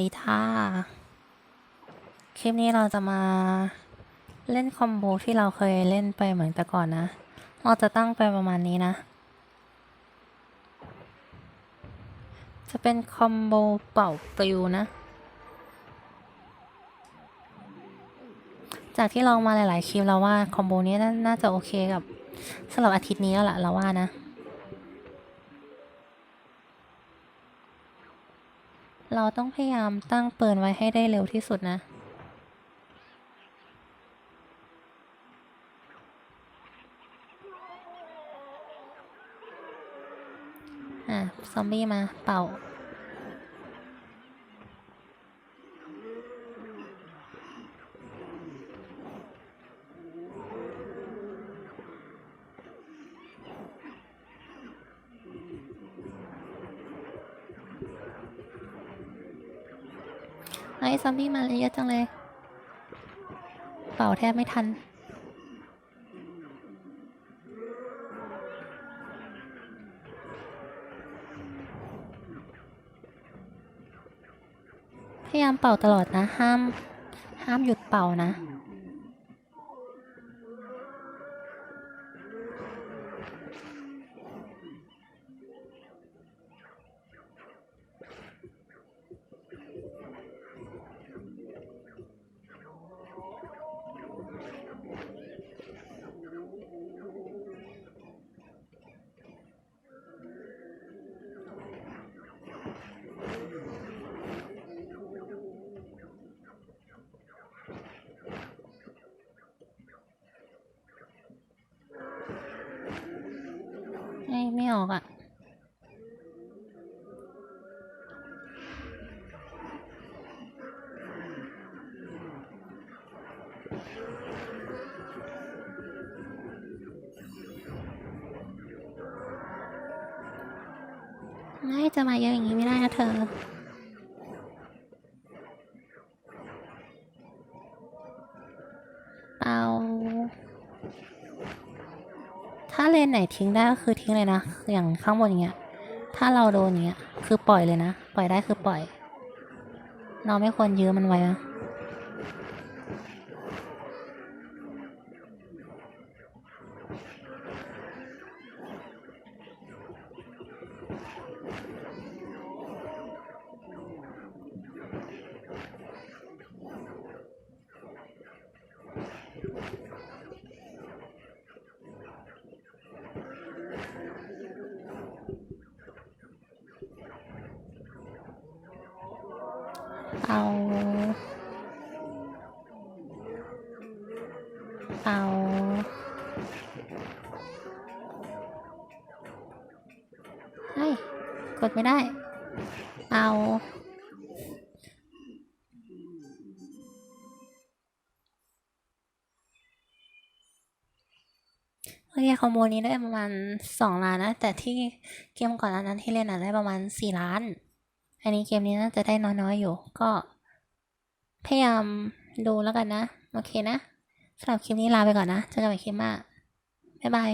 ดีท่าคลิปนี้เราจะมาเล่นคอมโบที่เราเคยเล่นไปเหมือนแต่ก่อนนะ เราจะตั้งไปประมาณนี้นะ จะเป็นคอมโบเป่าปลิวนะ จากที่ลองมาหลาย ๆ คลิปเราว่าคอมโบนี้น่าจะโอเคกับสำหรับอาทิตย์นี้แล้วล่ะเราว่านะ เราต้องพยายามตั้งปืนไว้ให้ได้เร็วที่สุดนะ อะ ซอมบี้มาเป่า ไอ้ซอมบี้มาเยอะจังเลย เป่าแทบไม่ทัน พยายามเป่าตลอดนะ ห้าม ห้ามหยุดเป่านะ ไม่จะมาเยอะอย่างนี้ไม่ได้นะเธอ เอา ถ้าเลนไหนทิ้งได้ก็คือทิ้งเลยนะ อย่างข้างบนอย่างเงี้ย ถ้าเราโดนอย่างเงี้ย คือปล่อยเลยนะ ปล่อยได้คือปล่อย เราไม่ควรยื้อมันไว้นะ เอาเอาเฮ้ย กดไม่ได้ เอาโอเคคอมโบนี้ได้ประมาณสองล้านนะ แต่ที่เกมก่อนหน้านั้นที่เล่นอะได้ประมาณสี่ล้าน อันนี้เกมนี้น่าจะได้น้อยๆอยู่ ก็พยายามดูแล้วกันนะ โอเคนะสำหรับคลิปนี้ลาไปก่อนนะ เจอกันใหม่คลิปหน้าบ๊ายบาย